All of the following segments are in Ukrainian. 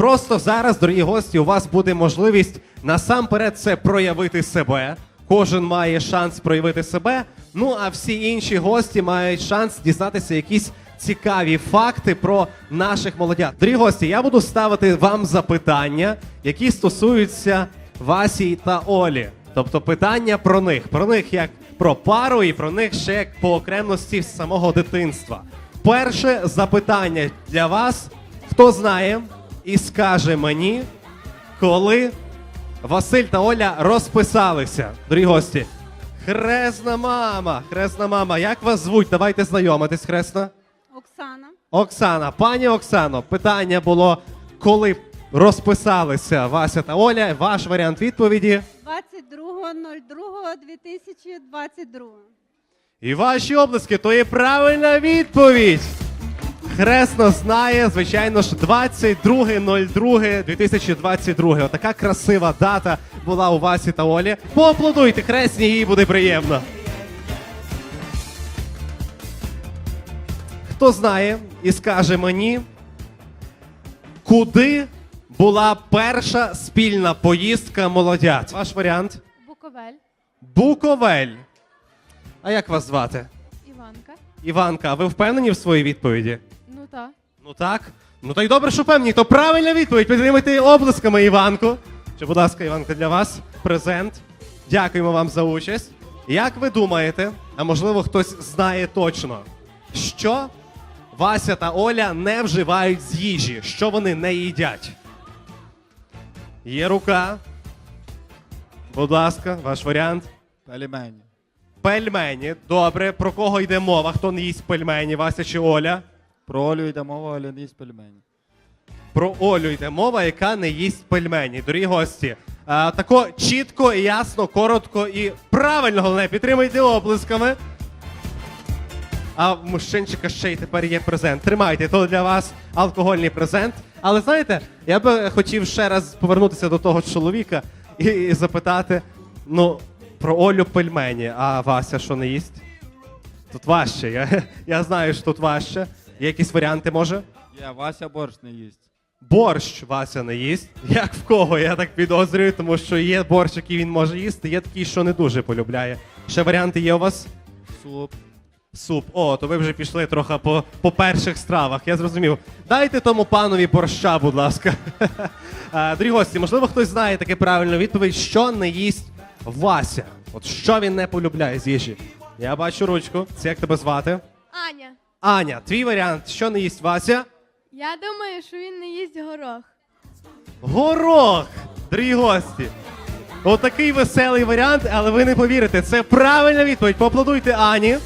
Просто зараз, дорогі гості, у вас буде можливість насамперед це проявити себе. Кожен має шанс проявити себе. Ну а всі інші гості мають шанс дізнатися якісь цікаві факти про наших молодят. Дорогі гості, я буду ставити вам запитання, які стосуються Васі та Олі. Тобто питання про них, про них як про пару і про них ще як по окремості з самого дитинства. Перше запитання для вас: хто знає і скаже мені, коли Василь та Оля розписалися. Дорогі гості, хресна мама, хресна мама, як вас звуть? Давайте знайомитись, хресна. Оксана. Оксана, пані Оксано, питання було, коли розписалися Вася та Оля. Ваш варіант відповіді. 22.02.2022. І ваші облиски, то є правильна відповідь. Хресно знає, звичайно ж, 22.02.2022. Отака красива дата була у Васі та Олі. Поаплодуйте, хресні, їй буде приємно. Хто знає і скаже мені, куди була перша спільна поїздка молодят? Ваш варіант? Буковель. Буковель. А як вас звати? Іванка. Іванка, а ви впевнені в своїй відповіді? Ну так. Ну так. Добре, що впевнені. То правильна відповідь. Підтримайте облисками Іванку. Чи, будь ласка, Іванка, для вас презент. Дякуємо вам за участь. Як ви думаєте, а можливо хтось знає точно, що Вася та Оля не вживають з їжі, що вони не їдять? Є рука. Будь ласка, ваш варіант. Пельмені. Пельмені. Добре, про кого йде мова? Хто не їсть пельмені, Вася чи Оля? Про Олю йде мова, Оля не їсть пельмені. Про Олю йде мова, яка не їсть пельмені. Дорогі гості. А, тако чітко, ясно, коротко і правильно головне. Підтримайте оплесками. А в мужчинчика ще й тепер є презент. Тримайте, то для вас алкогольний презент. Але знаєте, я би хотів ще раз повернутися до того чоловіка і, і запитати: ну, про Олю пельмені, а Вася що не їсть? Тут важче. Я, я знаю, що тут важче. Є якісь варіанти, може? Є, Вася борщ не їсть. Борщ Вася не їсть. Як в кого, я так підозрюю, тому що є борщ, який він може їсти, є такий, що не дуже полюбляє. Ще варіанти є у вас? Суп. Суп. О, то ви вже пішли трохи по, по перших стравах, я зрозумів. Дайте тому панові борща, будь ласка. А, Дорогі гості, можливо, хтось знає таке правильну відповідь, що не їсть Вася. От що він не полюбляє з їжі. Я бачу ручку. Це як тебе звати? Аня, Аня, твій варіант, що не їсть Вася? я думаю, що він не їсть горох. Горох! Дорогі гості! Отакий веселий варіант, але ви не повірите, це правильна відповідь. Поаплодуйте Ані.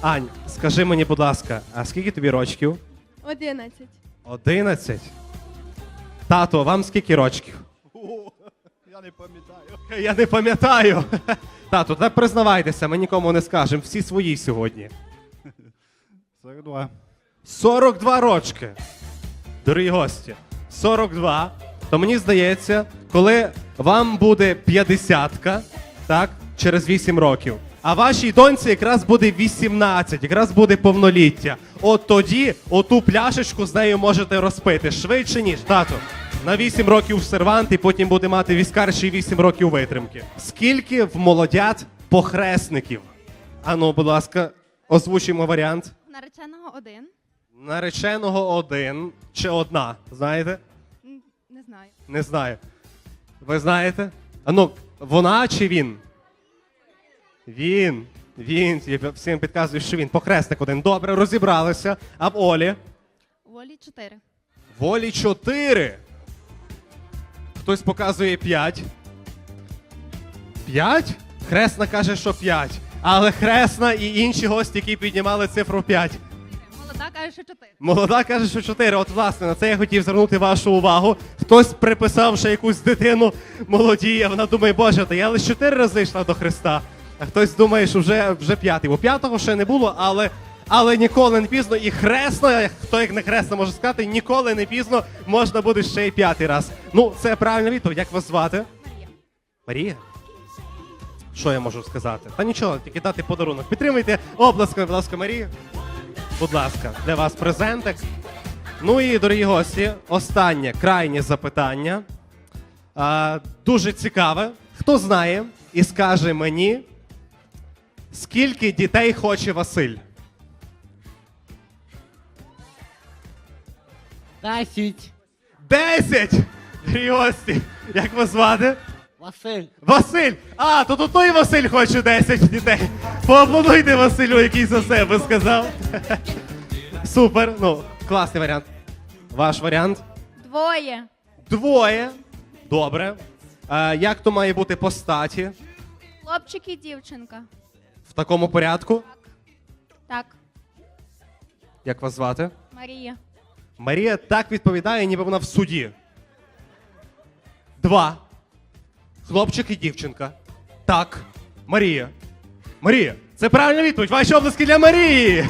Ань, скажи мені, будь ласка, а скільки тобі рочків? Одинадцять. Одинадцять. Тато, вам скільки рочків? Я не пам'ятаю. Я не пам'ятаю. Тато, так признавайтеся, ми нікому не скажемо. Всі свої сьогодні. 42. 42 рочки. Дорогі гості, 42. То мені здається, коли вам буде 50 так, через 8 років, а вашій доньці якраз буде 18, якраз буде повноліття. От тоді оту пляшечку з нею можете розпити швидше, ніж тато. На 8 років в сервант і потім буде мати віскарші 8 років витримки. Скільки в молодят похресників? Ану, будь ласка, озвучимо варіант. Нареченого один. Нареченого один чи одна, знаєте? Не знаю. Не знаю. Ви знаєте? А ну, вона чи він? Він. Він. Я всім підказую, що він. Похресник один. Добре, розібралися. А в Олі? Волі чотири. В Олі чотири. Хтось показує п'ять. П'ять? Хресна каже, що п'ять. Але Хресна і інші гості, які піднімали цифру 5. Молода каже, що чотири. Молода каже, що 4. От, власне, на це я хотів звернути вашу увагу. Хтось приписав ще якусь дитину молодіє. Вона думає, боже, та я лише 4 рази йшла до Христа. А хтось думає, що вже, вже п'ятий. Бо п'ятого ще не було, але, але ніколи не пізно. І хресно, хто як не хресно може сказати, ніколи не пізно можна буде ще й п'ятий раз. Ну, це правильна відповідь. Як вас звати? Марія. Марія? Що я можу сказати? Та нічого, тільки дати подарунок. Підтримуйте обласками, будь ласка, Марію. Будь ласка, для вас презентик. Ну і, дорогі гості, останнє крайнє запитання. А, дуже цікаве. Хто знає і скаже мені, скільки дітей хоче Василь? Десять. Десять! Дорогі як вас звати? Василь. Василь! А, то тут той Василь хоче 10 дітей. Поаплодуйте Василю, який за себе сказав. Супер. Ну, класний варіант. Ваш варіант? Двоє. Двоє. Добре. А, як то має бути по статі? Хлопчик і дівчинка. В такому порядку? Так, Як вас звати? Марія. Марія так відповідає, ніби вона в суді. Два. Хлопчик і дівчинка. Так. Марія. Марія, це правильна відповідь. Ваші обласки для Марії.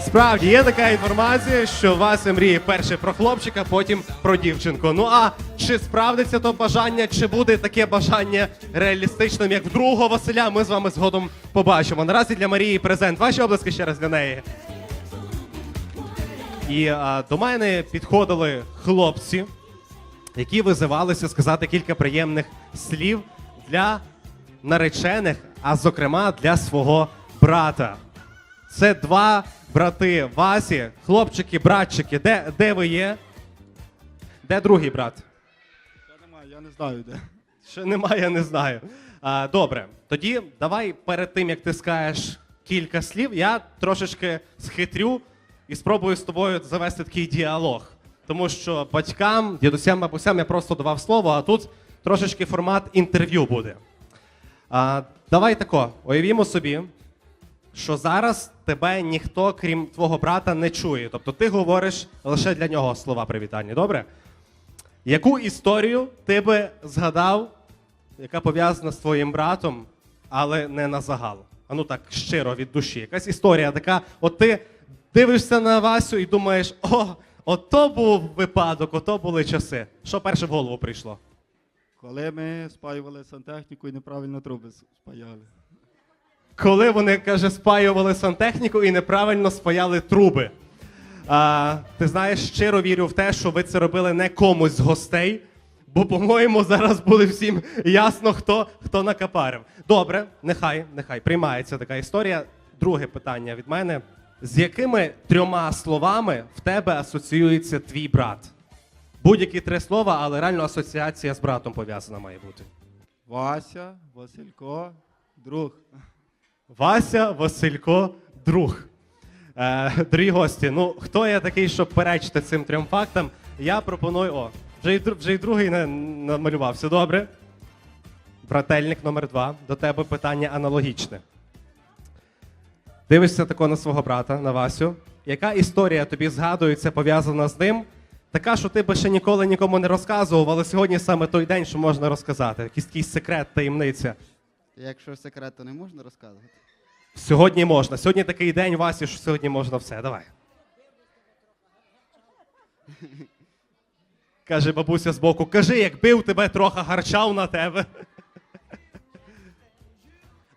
Справді, є така інформація, що Вася мріє перше про хлопчика, потім про дівчинку. Ну а чи справдиться то бажання, чи буде таке бажання реалістичним, як в другого Василя, ми з вами згодом побачимо. Наразі для Марії презент. Ваші обласки ще раз для неї. І а, до мене підходили хлопці, які визивалися сказати кілька приємних слів для наречених, а зокрема для свого брата. Це два брати Васі, хлопчики, братчики. Де, де ви є? Де другий брат? Я немає, я не знаю де. Ще немає, я не знаю. А, добре, тоді давай перед тим, як ти скажеш кілька слів, я трошечки схитрю і спробую з тобою завести такий діалог. Тому що батькам, дідусям, бабусям я просто давав слово, а тут трошечки формат інтерв'ю буде. А, давай тако, уявімо собі, що зараз тебе ніхто, крім твого брата, не чує. Тобто ти говориш лише для нього слова привітання, добре? Яку історію ти би згадав, яка пов'язана з твоїм братом, але не на загал? А ну так щиро від душі. Якась історія така, от ти дивишся на Васю і думаєш, о, ото був випадок, ото були часи. Що перше в голову прийшло? Коли ми спаювали сантехніку і неправильно труби спаяли. Коли вони, каже, спаювали сантехніку і неправильно спаяли труби. А, ти знаєш, щиро вірю в те, що ви це робили не комусь з гостей, бо, по-моєму, зараз буде всім ясно, хто, хто накапарив. Добре, нехай, нехай приймається така історія. Друге питання від мене: з якими трьома словами в тебе асоціюється твій брат? Будь-які три слова, але реально асоціація з братом пов'язана має бути. Вася, Василько, друг. Вася, Василько, друг. Е, дорогі гості, ну хто я такий, щоб перечити цим трьом фактам? Я пропоную. О, вже й, вже й другий на- намалювався. Добре. Брательник номер два. До тебе питання аналогічне. Дивишся тако на свого брата, на Васю. Яка історія тобі згадується, пов'язана з ним? Така, що ти би ще ніколи нікому не розказував, але сьогодні саме той день, що можна розказати. Якийсь такий секрет, таємниця. Якщо секрет, то не можна розказувати. Сьогодні можна. Сьогодні такий день, Васі, що сьогодні можна все. Давай. Каже бабуся збоку, кажи, як бив тебе, трохи гарчав на тебе.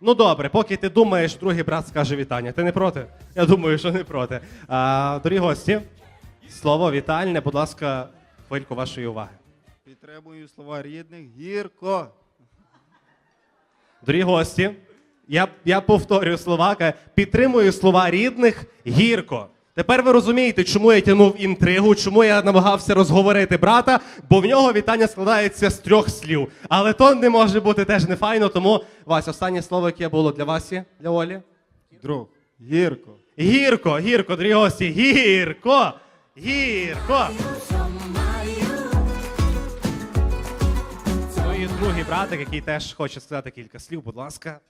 Ну добре, поки ти думаєш, другий брат скаже вітання. Ти не проти? Я думаю, що не проти. А, дорогі гості, слово вітальне, будь ласка, хвильку вашої уваги. Підтримую слова рідних. Гірко. Дорогі гості, я, я повторюю слова, підтримую слова рідних гірко. Тепер ви розумієте, чому я тягнув інтригу, чому я намагався розговорити брата, бо в нього вітання складається з трьох слів. Але то не може бути теж не файно, тому Вась, останнє слово, яке було для Васі, для Олі. Друг. Гірко. Гірко, гірко, дорогі гірко, гірко. Ну і другий братик, який теж хоче сказати кілька слів, будь ласка.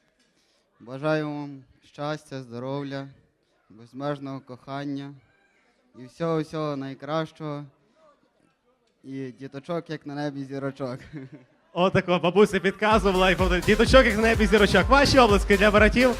Бажаю вам щастя, здоров'я, безмежного кохання і всього всього найкращого. І діточок, як на небі зірочок. Отако, бабуся підказувала і повторює, діточок як на небі зірочок. Ваші обласки для братів.